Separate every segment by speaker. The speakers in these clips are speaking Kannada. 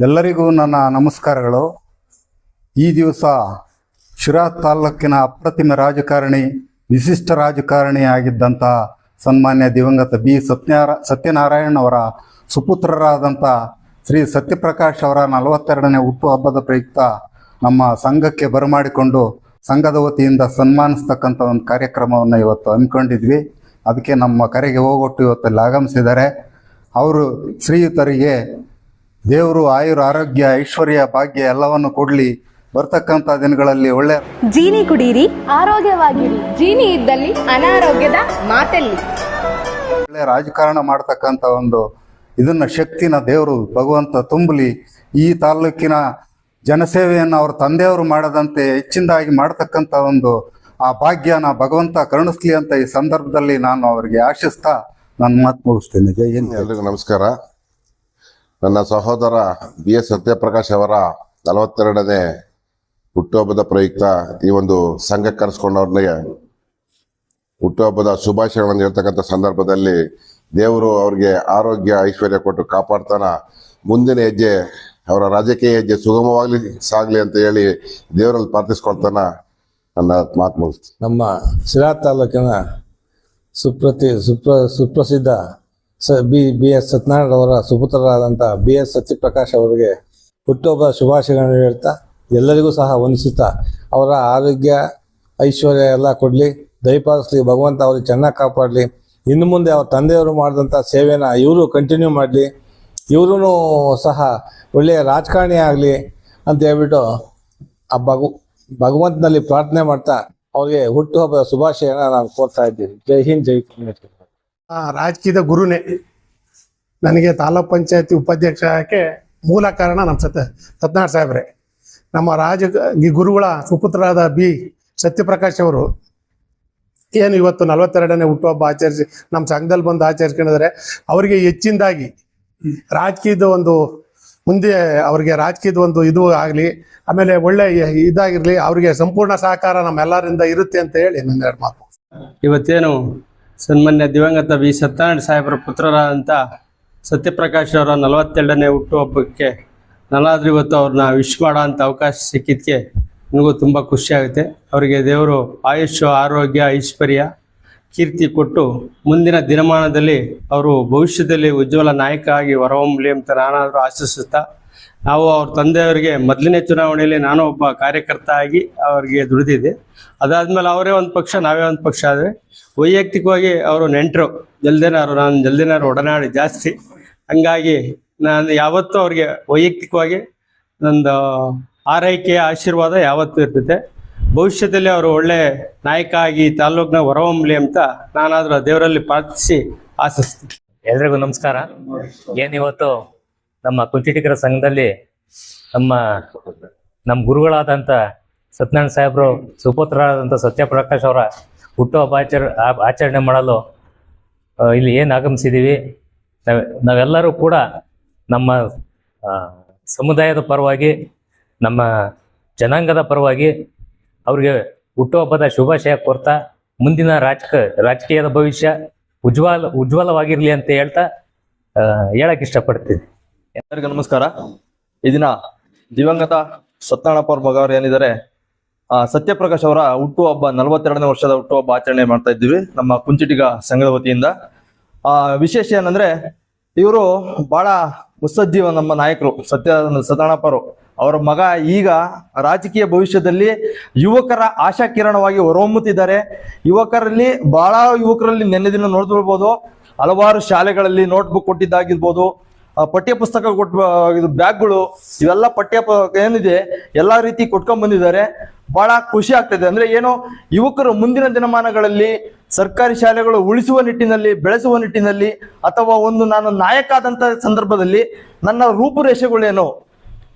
Speaker 1: ಎಲ್ಲರಿಗೂ ನನ್ನ ನಮಸ್ಕಾರಗಳು. ಈ ದಿವಸ ಶಿರಾ ತಾಲೂಕಿನ ಅಪ್ರತಿಮ ರಾಜಕಾರಣಿ, ವಿಶಿಷ್ಟ ರಾಜಕಾರಣಿ ಆಗಿದ್ದಂಥ ಸನ್ಮಾನ್ಯ ದಿವಂಗತ ಬಿ. ಸತ್ಯನಾರ, ಸತ್ಯನಾರಾಯಣ್ ಅವರ ಸುಪುತ್ರರಾದಂಥ ಶ್ರೀ ಸತ್ಯಪ್ರಕಾಶ್ ಅವರ ನಲವತ್ತೆರಡನೇ ಹುಟ್ಟುಹಬ್ಬದ ಪ್ರಯುಕ್ತ ನಮ್ಮ ಸಂಘಕ್ಕೆ ಬರಮಾಡಿಕೊಂಡು ಸಂಘದ ವತಿಯಿಂದ ಸನ್ಮಾನಿಸ್ತಕ್ಕಂಥ ಒಂದು ಕಾರ್ಯಕ್ರಮವನ್ನು ಇವತ್ತು ಹಮ್ಮಿಕೊಂಡಿದ್ವಿ. ಅದಕ್ಕೆ ನಮ್ಮ ಕರೆಗೆ ಹೋಗೊಟ್ಟು ಇವತ್ತು ಇಲ್ಲಿ ಆಗಮಿಸಿದ್ದಾರೆ. ಅವರು ಶ್ರೀಯುತರಿಗೆ ದೇವರು ಆಯುರ ಆರೋಗ್ಯ ಐಶ್ವರ್ಯ ಭಾಗ್ಯ ಎಲ್ಲವನ್ನು ಕೊಡ್ಲಿ. ಬರ್ತಕ್ಕಂಥ ದಿನಗಳಲ್ಲಿ ಒಳ್ಳೆ
Speaker 2: ಜೀನಿ ಕುಡೀರಿ
Speaker 3: ಆರೋಗ್ಯವಾಗಿರಿ. ಜೀನಿ ಇದ್ದಲ್ಲಿ ಅನಾರೋಗ್ಯದ ಮಾತಲ್ಲಿ.
Speaker 1: ಒಳ್ಳೆ ರಾಜಕಾರಣ ಮಾಡತಕ್ಕಂತ ಒಂದು ಇದನ್ನ ಶಕ್ತಿನ ದೇವರು ಭಗವಂತ ತುಂಬಲಿ. ಈ ತಾಲೂಕಿನ ಜನಸೇವೆಯನ್ನು ಅವ್ರ ತಂದೆಯವರು ಮಾಡದಂತೆ ಹೆಚ್ಚಿನದಾಗಿ ಮಾಡತಕ್ಕಂತ ಒಂದು ಆ ಭಾಗ್ಯನ ಭಗವಂತ ಕರುಣಿಸ್ಲಿ ಅಂತ ಈ ಸಂದರ್ಭದಲ್ಲಿ ನಾನು ಅವರಿಗೆ ಆಶಿಸ್ತಾ ನನ್ನ ಮಾತು ಮುಗಿಸ್ತೇನೆ. ಜೈ ಹಿಂದ್.
Speaker 4: ಎಲ್ರಿಗೂ ನಮಸ್ಕಾರ. ನನ್ನ ಸಹೋದರ ಬಿ ಎಸ್ ಸತ್ಯಪ್ರಕಾಶ್ ಅವರ ನಲವತ್ತೆರಡನೇ ಹುಟ್ಟುಹಬ್ಬದ ಪ್ರಯುಕ್ತ ಈ ಒಂದು ಸಂಘ ಕರೆಸ್ಕೊಂಡವ್ರಿಗೆ ಹುಟ್ಟುಹಬ್ಬದ ಶುಭಾಶಯಗಳನ್ನು ಹೇಳ್ತಕ್ಕಂಥ ಸಂದರ್ಭದಲ್ಲಿ ದೇವರು ಅವ್ರಿಗೆ ಆರೋಗ್ಯ, ಐಶ್ವರ್ಯ ಕೊಟ್ಟು ಕಾಪಾಡ್ತಾನ. ಮುಂದಿನ ಹೆಜ್ಜೆ ಅವರ ರಾಜಕೀಯ ಹೆಜ್ಜೆ ಸುಗಮವಾಗಲಿ, ಸಾಗಲಿ ಅಂತ ಹೇಳಿ ದೇವರಲ್ಲಿ ಪ್ರಾರ್ಥಿಸ್ಕೊಳ್ತಾನ ನನ್ನ ಮಾತು ಮುಗಿಸ್ತೀನಿ
Speaker 5: ನಮ್ಮ ಶಿರಾ ತಾಲೂಕಿನ ಸುಪ್ರತಿ, ಸುಪ್ರ, ಸುಪ್ರಸಿದ್ಧ ಸ, ಬಿ ಬಿ ಎಸ್ ಸತ್ಯನಾರಾಯಣ ಅವರ ಸುಪುತ್ರರಾದಂಥ ಬಿ ಎಸ್ ಸತ್ಯಪ್ರಕಾಶ್ ಅವರಿಗೆ ಹುಟ್ಟುಹಬ್ಬ ಶುಭಾಶಯಗಳನ್ನು ಹೇಳ್ತಾ, ಎಲ್ಲರಿಗೂ ಸಹ ವಂದಿಸುತ್ತಾ, ಅವರ ಆರೋಗ್ಯ, ಐಶ್ವರ್ಯ ಎಲ್ಲ ಕೊಡಲಿ ದಯಪಾಲಿಸಲಿ ಭಗವಂತ ಅವ್ರಿಗೆ ಚೆನ್ನಾಗಿ ಕಾಪಾಡಲಿ, ಇನ್ನು ಮುಂದೆ ಅವ್ರ ತಂದೆಯವರು ಮಾಡಿದಂಥ ಸೇವೆನ ಇವರು ಕಂಟಿನ್ಯೂ ಮಾಡಲಿ ಇವರು ಸಹ ಒಳ್ಳೆಯ ರಾಜಕಾರಣಿ ಆಗಲಿ ಅಂತ ಹೇಳ್ಬಿಟ್ಟು ಆ ಭಗವ ಭಗವಂತನಲ್ಲಿ ಪ್ರಾರ್ಥನೆ ಮಾಡ್ತಾ ಅವ್ರಿಗೆ ಹುಟ್ಟುಹಬ್ಬದ ಶುಭಾಶಯನ ನಾನು ಕೋರ್ತಾ ಇದ್ದೀನಿ. ಜೈ ಹಿಂದ್, ಜೈ
Speaker 6: ರಾಜಕೀಯದ ಗುರುನೇ. ನನಗೆ ತಾಲೂಕ್ ಪಂಚಾಯತಿ ಉಪಾಧ್ಯಕ್ಷಕ್ಕೆ ಮೂಲ ಕಾರಣ ನಮ್ಮ ಸತ್ಯ ಸತ್ಯನಾರಾಯಣ ಸಾಹೇಬ್ರೆ. ನಮ್ಮ ರಾಜ ಗುರುಗಳ ಸುಪುತ್ರರಾದ ಬಿ ಸತ್ಯಪ್ರಕಾಶ್ ಅವರು ಏನು ಇವತ್ತು ನಲವತ್ತೆರಡನೇ ಹುಟ್ಟುಹಬ್ಬ ಆಚರಿಸಿ ನಮ್ಮ ಸಂಘದಲ್ಲಿ ಬಂದು ಆಚರಿಸ್ಕೊಂಡಿದ್ದಾರೆ. ಅವರಿಗೆ ಹೆಚ್ಚಿನದಾಗಿ ರಾಜಕೀಯದ ಒಂದು ಮುಂದೆ ಅವರಿಗೆ ರಾಜಕೀಯದ ಒಂದು ಇದು ಆಗಲಿ, ಆಮೇಲೆ ಒಳ್ಳೆ ಇದಾಗಿರಲಿ, ಅವರಿಗೆ ಸಂಪೂರ್ಣ ಸಹಕಾರ ನಮ್ಮೆಲ್ಲರಿಂದ ಇರುತ್ತೆ ಅಂತ ಹೇಳಿ ನನ್ನ ಎರಡು ಮಾತು.
Speaker 7: ಇವತ್ತೇನು ಸನ್ಮಾನ್ಯ ದಿವಂಗತ ಬಿ ಸತ್ಯನಾರಾಯಣ ಸಾಹೇಬರ ಪುತ್ರರಾದಂಥ ಸತ್ಯಪ್ರಕಾಶ್ ಅವರ ನಲವತ್ತೆರಡನೇ ಹುಟ್ಟುಹಬ್ಬಕ್ಕೆ ನಾನಾದ್ರೂ ಇವತ್ತು ಅವ್ರನ್ನ ವಿಶ್ ಮಾಡೋ ಅವಕಾಶ ಸಿಕ್ಕಿದ್ದಕ್ಕೆ ನನಗೂ ತುಂಬ ಖುಷಿ ಆಗುತ್ತೆ. ಅವರಿಗೆ ದೇವರು ಆಯುಷ್ಯ ಆರೋಗ್ಯ, ಐಶ್ವರ್ಯ, ಕೀರ್ತಿ ಕೊಟ್ಟು ಮುಂದಿನ ದಿನಮಾನದಲ್ಲಿ ಅವರು ಭವಿಷ್ಯದಲ್ಲಿ ಉಜ್ವಲ ನಾಯಕ ಆಗಿ ಹೊರಹೊಮ್ಮಲಿ ಅಂತ ನಾನಾದರೂ ಆಶಿಸುತ್ತಾ ನಾವು ಅವ್ರ ತಂದೆಯವರಿಗೆ ಮೊದಲನೇ ಚುನಾವಣೆಯಲ್ಲಿ ನಾನು ಒಬ್ಬ ಕಾರ್ಯಕರ್ತ ಆಗಿ ಅವರಿಗೆ ದುಡಿದಿದ್ದೆ. ಅದಾದ್ಮೇಲೆ ಅವರೇ ಒಂದು ಪಕ್ಷ, ನಾವೇ ಒಂದು ಪಕ್ಷ ಆದರೆ ವೈಯಕ್ತಿಕವಾಗಿ ಅವರು ನೆಂಟರು. ಜಲ್ದಿನಾರು ನಾನು ಜಲ್ದಿನಾರು ಒಡನಾಡಿ ಜಾಸ್ತಿ. ಹಂಗಾಗಿ ನಾನು ಯಾವತ್ತೂ ಅವ್ರಿಗೆ ವೈಯಕ್ತಿಕವಾಗಿ ನಂದು ಆರೈಕೆಯ ಆಶೀರ್ವಾದ ಯಾವತ್ತೂ ಇರ್ತೈತೆ ಭವಿಷ್ಯದಲ್ಲಿ ಅವರು ಒಳ್ಳೆ ನಾಯಕ ಆಗಿ ತಾಲೂಕಿನ ಹೊರಹೊಮ್ಮಲಿ ಅಂತ ನಾನಾದರೂ ದೇವರಲ್ಲಿ ಪ್ರಾರ್ಥಿಸಿ ಆಶಿಸ್ತೀನಿ.
Speaker 8: ಎಲ್ರಿಗೂ ನಮಸ್ಕಾರ. ಏನಿವತ್ತು ನಮ್ಮ ಕುಂಚಿಟಿಗರ ಸಂಘದಲ್ಲಿ ನಮ್ಮ ನಮ್ಮ ಗುರುಗಳಾದಂಥ ಸತ್ಯನಾರಾಯಣ ಸಾಹೇಬರು ಸುಪುತ್ರರಾದಂಥ ಸತ್ಯಪ್ರಕಾಶ್ ಅವರ ಹುಟ್ಟುಹಬ್ಬ ಆಚರ ಆಚರಣೆ ಮಾಡಲು ಇಲ್ಲಿ ಏನು ಆಗಮಿಸಿದ್ದೀವಿ ನಾವ್, ನಾವೆಲ್ಲರೂ ಕೂಡ ನಮ್ಮ ಸಮುದಾಯದ ಪರವಾಗಿ, ನಮ್ಮ ಜನಾಂಗದ ಪರವಾಗಿ ಅವ್ರಿಗೆ ಹುಟ್ಟುಹಬ್ಬದ ಶುಭಾಶಯ ಕೋರ್ತಾ ಮುಂದಿನ ರಾಜಕ, ರಾಜಕೀಯದ ಭವಿಷ್ಯ ಉಜ್ವಲ, ಉಜ್ವಲವಾಗಿರಲಿ ಅಂತ ಹೇಳ್ತಾ ಹೇಳಕ್ಕೆ ಹೇಳಕ್ ಇಷ್ಟಪಡ್ತೀನಿ.
Speaker 9: ಎಲ್ಲರಿಗೂ ನಮಸ್ಕಾರ. ಈ ದಿನ ದಿವಂಗತ ಸತ್ಯನಾರಾಯಣಪ್ಪ ಅವ್ರ ಮಗ ಅವ್ರು ಏನಿದ್ದಾರೆ, ಆ, ಸತ್ಯಪ್ರಕಾಶ್ ಅವರ ಹುಟ್ಟುಹಬ್ಬ ನಲವತ್ತೆರಡನೇ ವರ್ಷದ ಹುಟ್ಟುಹಬ್ಬ ಆಚರಣೆ ಮಾಡ್ತಾ ಇದ್ದೀವಿ ನಮ್ಮ ಕುಂಚಿಟಿಗ ಸಂಘದ ವತಿಯಿಂದ. ಆ, ವಿಶೇಷ ಏನಂದ್ರೆ, ಇವರು ಬಹಳ ಮುತ್ಸಜ್ಜೀವ ನಮ್ಮ ನಾಯಕರು ಸತ್ಯ ಸತ್ಯನಾರಾಯಣಪ್ಪರು ಅವರ. ಮಗ ಈಗ ರಾಜಕೀಯ ಭವಿಷ್ಯದಲ್ಲಿ ಯುವಕರ ಆಶಾಕಿರಣವಾಗಿ ಹೊರಹೊಮ್ಮುತ್ತಿದ್ದಾರೆ. ಯುವಕರಲ್ಲಿ, ಬಹಳ ಯುವಕರಲ್ಲಿ ನೆನ್ನೆ ದಿನ ನೋಡ್ತಿರ್ಬೋದು, ಹಲವಾರು ಶಾಲೆಗಳಲ್ಲಿ ನೋಟ್ಬುಕ್ ಕೊಟ್ಟಿದ್ದಾಗಿರ್ಬೋದು ಪಠ್ಯ ಪುಸ್ತಕ ಕೊಟ್ ಇದು ಬ್ಯಾಗ್ಗಳು, ಇವೆಲ್ಲ ಪಠ್ಯ ಏನಿದೆ, ಎಲ್ಲಾ ರೀತಿ ಕೊಟ್ಕೊಂಡ್ ಬಂದಿದ್ದಾರೆ. ಬಹಳ ಖುಷಿ ಆಗ್ತದೆ. ಅಂದ್ರೆ ಏನು, ಯುವಕರು ಮುಂದಿನ ದಿನಮಾನಗಳಲ್ಲಿ ಸರ್ಕಾರಿ ಶಾಲೆಗಳು ಉಳಿಸುವ ನಿಟ್ಟಿನಲ್ಲಿ, ಬೆಳೆಸುವ ನಿಟ್ಟಿನಲ್ಲಿ, ಅಥವಾ ಒಂದು ನಾನು ನಾಯಕ ಆದಂತ ಸಂದರ್ಭದಲ್ಲಿ ನನ್ನ ರೂಪುರೇಷೆಗಳೇನು,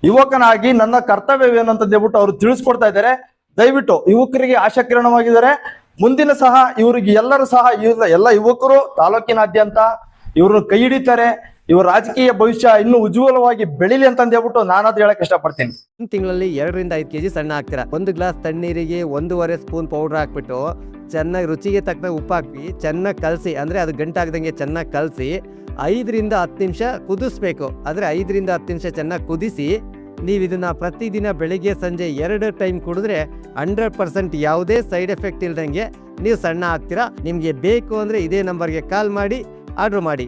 Speaker 9: ಯುವಕನಾಗಿ ನನ್ನ ಕರ್ತವ್ಯವೇನು ಅಂತ ಹೇಳ್ಬಿಟ್ಟು ಅವರು ತಿಳಿಸ್ಕೊಡ್ತಾ ಇದ್ದಾರೆ. ದಯವಿಟ್ಟು ಯುವಕರಿಗೆ ಆಶಾಕಿರಣವಾಗಿದ್ದಾರೆ ಮುಂದಿನ ಸಹ ಇವರಿಗೆ ಎಲ್ಲರೂ ಸಹ, ಎಲ್ಲ ಯುವಕರು, ತಾಲೂಕಿನಾದ್ಯಂತ ಇವರು ಕೈ ಹಿಡಿತಾರೆ. ಇವ್ರ ರಾಜಕೀಯ ಭವಿಷ್ಯ ಇನ್ನೂ ಉಜ್ವಲವಾಗಿ ಬೆಳಿಲಿ ಅಂತ ಹೇಳ್ಬಿಟ್ಟು ನಾನಾದ್ರೂ ಹೇಳಕ್ ಇಷ್ಟಪಡ್ತೀನಿ.
Speaker 10: ತಿಂಗಳಲ್ಲಿ ಎರಡರಿಂದ ಐದು ಕೆಜಿ ಸಣ್ಣ ಹಾಕ್ತೀರಾ? ಒಂದು ಗ್ಲಾಸ್ ತಣ್ಣೀರಿಗೆ ಒಂದೂವರೆ ಸ್ಪೂನ್ ಪೌಡರ್ ಹಾಕ್ಬಿಟ್ಟು ಚೆನ್ನಾಗಿ ರುಚಿಗೆ ತಕ್ಕ ಉಪ್ಪು ಹಾಕಿ ಚೆನ್ನಾಗಿ ಕಲಸಿ, ಅಂದರೆ ಅದು ಗಂಟಾಗ್ದಂಗೆ ಚೆನ್ನಾಗಿ ಕಲಸಿ, ಐದರಿಂದ ಹತ್ತು ನಿಮಿಷ ಕುದಿಸ್ಬೇಕು. ಆದರೆ ಐದರಿಂದ ಹತ್ತು ನಿಮಿಷ ಚೆನ್ನಾಗಿ ಕುದಿಸಿ, ನೀವು ಇದನ್ನ ಪ್ರತಿದಿನ ಬೆಳಿಗ್ಗೆ ಸಂಜೆ ಎರಡು ಟೈಮ್ ಕುಡಿದ್ರೆ ಹಂಡ್ರೆಡ್ ಪರ್ಸೆಂಟ್ ಯಾವುದೇ ಸೈಡ್ ಎಫೆಕ್ಟ್ ಇಲ್ದಂಗೆ ನೀವು ಸಣ್ಣ ಆಗ್ತೀರಾ ನಿಮಗೆ ಬೇಕು ಅಂದರೆ ಇದೇ ನಂಬರ್ಗೆ ಕಾಲ್ ಮಾಡಿ, ಆರ್ಡ್ರ್ ಮಾಡಿ.